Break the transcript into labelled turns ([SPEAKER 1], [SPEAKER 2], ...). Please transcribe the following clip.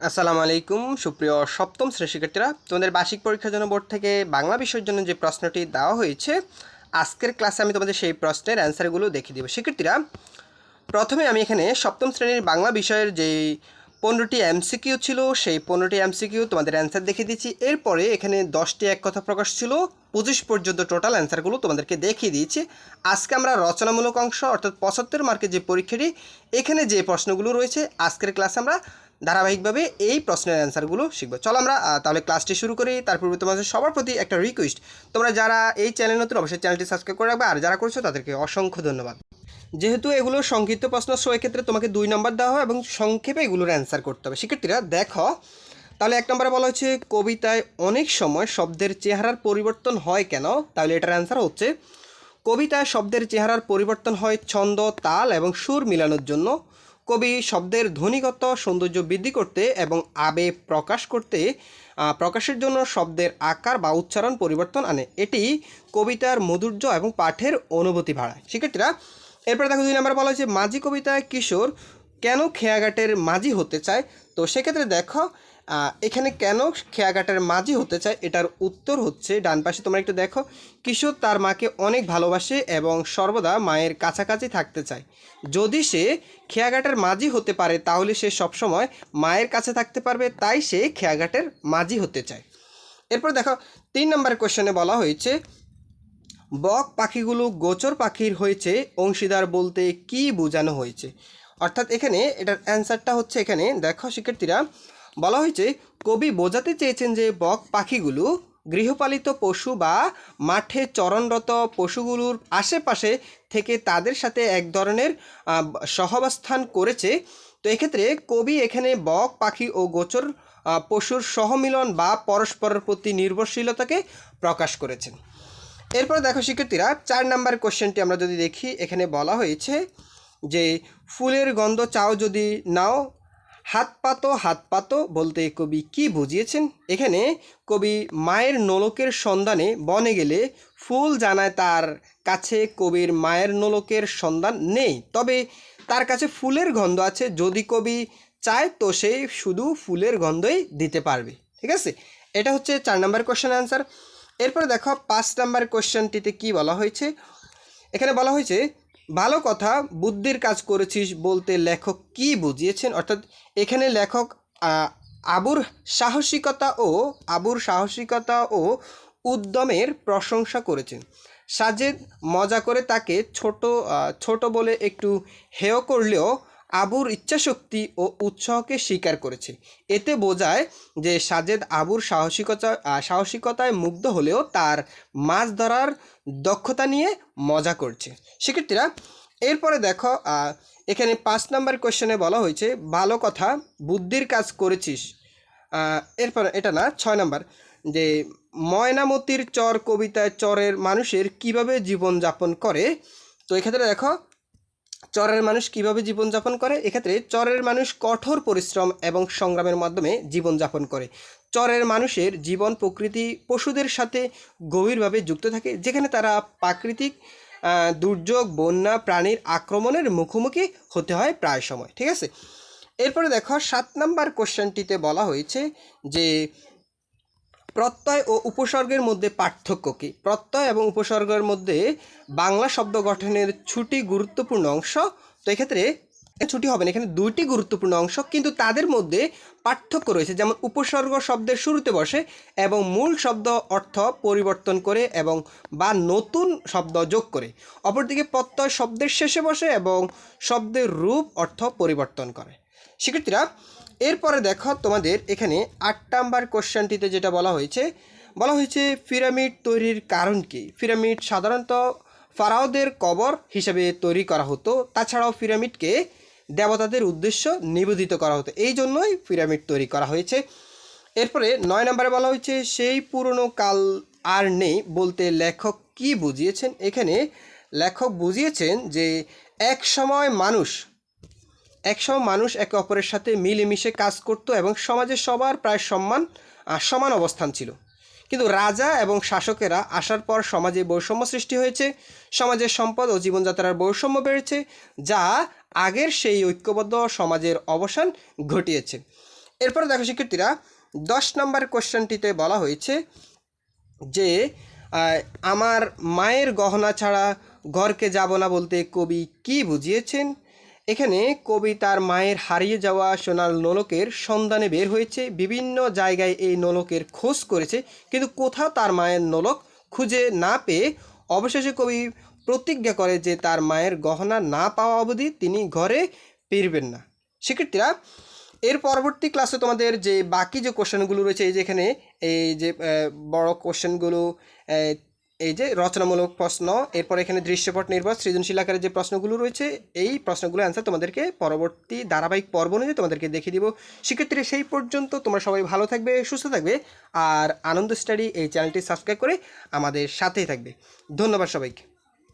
[SPEAKER 1] আসসালামু আলাইকুম, সুপ্রিয় সপ্তম শ্রেণির শিক্ষার্থীরা। তোমাদের বার্ষিক পরীক্ষার জন্য বোর্ড থেকে বাংলা বিষয়ের জন্য যে প্রশ্নটি দেওয়া হয়েছে, আজকের ক্লাসে আমি তোমাদের সেই প্রশ্নের অ্যান্সারগুলো দেখিয়ে দেবো। শিক্ষার্থীরা, প্রথমে আমি এখানে সপ্তম শ্রেণির বাংলা বিষয়ের যে পনেরোটি এমসিকিউ ছিল, সেই পনেরোটি এমসিকিউ তোমাদের অ্যান্সার দেখিয়ে দিচ্ছি এরপরে এখানে দশটি এক কথা প্রকাশ ছিল, পঁচিশ পর্যন্ত টোটাল অ্যান্সারগুলো তোমাদেরকে দেখিয়ে দিয়েছি। আজকে আমরা রচনামূলক অংশ, অর্থাৎ পঁচাত্তর মার্কের যে পরীক্ষাটি, এখানে যে প্রশ্নগুলো রয়েছে, আজকের ক্লাসে আমরা ধারাবাহিকভাবে এই প্রশ্নের অ্যান্সারগুলো শিখব। চলো আমরা তাহলে ক্লাসটি শুরু করি। তার পূর্বে তোমাদের সবার প্রতি একটা রিকোয়েস্ট তোমরা যারা এই চ্যানেল নতুন, অবশ্যই চ্যানেলটি সাবস্ক্রাইব করে রাখবে। আর যারা করছ, তাদেরকে অসংখ্য ধন্যবাদ। যেহেতু এগুলো সংক্ষিপ্ত প্রশ্ন সো এক্ষেত্রে তোমাকে দুই নম্বর দেওয়া হয় এবং সংক্ষেপে এগুলোর অ্যান্সার করতে হবে। শিক্ষার্থীরা, দেখো, তাহলে এক নম্বরে বলা হচ্ছে কবিতায় অনেক সময় শব্দের চেহারার পরিবর্তন হয় কেন? তাহলে এটার অ্যান্সার হচ্ছে, কবিতায় শব্দের চেহারার পরিবর্তন হয় ছন্দ, তাল এবং সুর মিলানোর জন্য। কবি শব্দের ধ্বনিগত সৌন্দর্য বৃদ্ধি করতে এবং আবেগ প্রকাশ করতে প্রকাশের জন্য শব্দের আকার বা উচ্চারণ পরিবর্তন আনে। এটি কবিতার মধুর্য এবং পাঠের অনুভূতি বাড়ায়। শিক্ষার্থীরা, এরপরে দেখো দুই নম্বর বলা হয়েছে, মাঝি কবিতায় কিশোর কেন খেয়াঘাটের মাঝি হতে চায়? তো সেক্ষেত্রে দেখো এখানে কেন খেয়াঘাটের মাঝি হতে চায় এটার উত্তর হচ্ছে, ডান পাশে তোমরা একটু দেখো, কিশোর তার মাকে অনেক ভালোবাসে এবং সর্বদা মায়ের কাছাকাছি থাকতে চায়। যদি সে খেয়াঘাটের মাঝি হতে পারে, তাহলে সে সবসময় মায়ের কাছে থাকতে পারবে, তাই সে খেয়াঘাটের মাঝি হতে চায়। এরপর দেখো, তিন নম্বর কোশ্চেনে বলা হয়েছে, বক পাখিগুলো গোচর পাখির হয়েছে, অংশীদার বলতে কি বোঝানো হয়েছে? অর্থাৎ এখানে এটার অ্যান্সারটা হচ্ছে এখানে, দেখো শিক্ষার্থীরা বলা হয়েছে, কবি বোঝাতে চেয়েছেন যে বক পাখিগুলো গৃহপালিত পশু বা মাঠে চরণরত পশুগুলোর আশেপাশে থেকে তাদের সাথে এক ধরনের সহাবস্থান করেছে। তো এক্ষেত্রে কবি এখানে বক পাখি ও গোচর পশুর সহমিলন বা পরস্পরের প্রতি নির্ভরশীলতাকে প্রকাশ করেছেন। এরপর দেখো শিক্ষার্থীরা, চার নাম্বার কোশ্চেনটি আমরা যদি দেখি, এখানে বলা হয়েছে যে ফুলের গন্ধ চাও যদি নাও হাত পাতো হাত পাতো বলতে কবি কি বুঝিয়েছেন? এখানে কবি মায়ের নোলকের সন্ধানে বনে গেলে ফুল জানায় তার কাছে কবির মায়ের নোলকের সন্ধান নেই। তবে তার কাছে ফুলের গন্ধ আছে, যদি কবি চায় তো সে শুধু ফুলের গন্ধই দিতে পারবে। ঠিক আছে? এটা হচ্ছে চার নাম্বার কোশ্চেন অ্যান্সার এরপর দেখো পাঁচ নাম্বার কোশ্চেনটিতে কি বলা হয়েছে? এখানে বলা হয়েছে ভালো কথা, বুদ্ধির কাজ করেছিস বলতে লেখক কি বুঝিয়েছেন? অর্থাৎ এখানে লেখক আবুর সাহসিকতা ও, আবুর সাহসিকতা ও উদ্যমের প্রশংসা করেছেন। সাজেদ মজা করে তাকে ছোট ছোট বলে একটু হেয় করলেও আবুর ইচ্ছাশক্তি ও উৎসাহকে স্বীকার করেছে। এতে বোঝায় যে সাজেদ আবুর সাহসিকতা সাহসিকতায় মুগ্ধ হলেও তার মাছ ধরার দক্ষতা নিয়ে মজা করছে। শিক্ষার্থীরা, এরপরে দেখো এখানে পাঁচ নাম্বার কোশ্চেনে বলা হয়েছে, ভালো কথা, বুদ্ধির কাজ করেছিস। এরপর এটা না, ছয় নম্বর, যে ময়নামতির চর কবিতায় চরের মানুষের কীভাবে জীবনযাপন করে? তো এক্ষেত্রে দেখো চরের মানুষ কীভাবে জীবনযাপন করে? এক্ষেত্রে চরের মানুষ কঠোর পরিশ্রম এবং সংগ্রামের মাধ্যমে জীবনযাপন করে। চরের মানুষের জীবন, প্রকৃতি, পশুদের সাথে গভীরভাবে যুক্ত থাকে, যেখানে তারা প্রাকৃতিক দুর্যোগ, বন্যা, প্রাণীর আক্রমণের মুখোমুখি হতে হয় প্রায় সময়, ঠিক আছে? এরপরে দেখো, সাত নাম্বার কোশ্চেনটিতে বলা হয়েছে যে প্রত্যয় ও উপসর্গের মধ্যে পার্থক্য কী? প্রত্যয় এবং উপসর্গের মধ্যে বাংলা শব্দ গঠনের ছুটি গুরুত্বপূর্ণ অংশ। তো এক্ষেত্রে ছুটি হবে না, এখানে দুইটি গুরুত্বপূর্ণ অংশ, কিন্তু তাদের মধ্যে পার্থক্য রয়েছে। যেমন উপসর্গ শব্দের শুরুতে বসে এবং মূল শব্দ অর্থ পরিবর্তন করে এবং বা নতুন শব্দ যোগ করে। অপরদিকে প্রত্যয় শব্দের শেষে বসে এবং শব্দের রূপ অর্থ পরিবর্তন করে। শিক্ষার্থীরা, এরপরে দেখো তোমাদের এখানে আট নাম্বার কোশ্চেনটিতে যেটা বলা হয়েছে বলা হয়েছে পিরামিড তৈরির কারণ কি? পিরামিড সাধারণত ফারাওদের কবর হিসেবে তৈরি করা হতো, তাছাড়াও পিরামিডকে দেবতাদের উদ্দেশ্য নিবেদিত করা হতো, এই জন্যই পিরামিড তৈরি করা হয়েছে। এরপরে নয় নম্বরে বলা হয়েছে, সেই পুরনো কাল আর নেই বলতে লেখক কি বুঝিয়েছেন? এখানে লেখক বুঝিয়েছেন যে, এক সময় মানুষ একসময় মানুষ একে অপরের সাথে মিলেমিশে কাজ করত এবং সমাজে সবার প্রায় সম্মান সমান অবস্থান ছিল। কিন্তু রাজা এবং শাসকেরা আসার পর সমাজে বৈষম্য সৃষ্টি হয়েছে, সমাজের সম্পদ ও জীবনযাত্রার বৈষম্য বেড়েছে, যা আগের সেই ঐক্যবদ্ধ সমাজের অবসান ঘটিয়েছে। এরপরে দেখো শিক্ষার্থীরা, দশ নম্বর কোশ্চেনটিতে বলা হয়েছে যে আমার মায়ের গহনা ছাড়া ঘরকে যাব না বলতে কবি কি বুঝিয়েছেন? এখানে কবি তার মায়ের হারিয়ে যাওয়া সোনার নোলকের সন্ধানে বের হয়েছে, বিভিন্ন জায়গায় এই নোলকের খোঁজ করেছে, কিন্তু কোথাও তার মায়ের নোলক খুঁজে না পেয়ে অবশেষে কবি প্রতিজ্ঞা করে যে তার মায়ের গহনা না পাওয়া অবধি তিনি ঘরে ফিরবেন না। শিক্ষার্থীরা, এর পরবর্তী ক্লাসে তোমাদের যে বাকি যে কোশ্চেনগুলো রয়েছে, এই যে এখানে এই যে বড় কোশ্চেনগুলো এই যে রচনামূলক প্রশ্ন, এরপর এখানে দৃশ্যপট নির্ভর, সৃজনশীল আকারে যে প্রশ্নগুলো রয়েছে, এই প্রশ্নগুলো অ্যান্সার তোমাদেরকে পরবর্তী ধারাবাহিক পর্ব অনুযায়ী তোমাদেরকে দেখিয়ে দিব। সেক্ষেত্রে সেই পর্যন্ত তোমরা সবাই ভালো থাকবে, সুস্থ থাকবে, আর আনন্দ স্টাডি এই চ্যানেলটি সাবস্ক্রাইব করে আমাদের সাথেই থাকবে। ধন্যবাদ সবাইকে।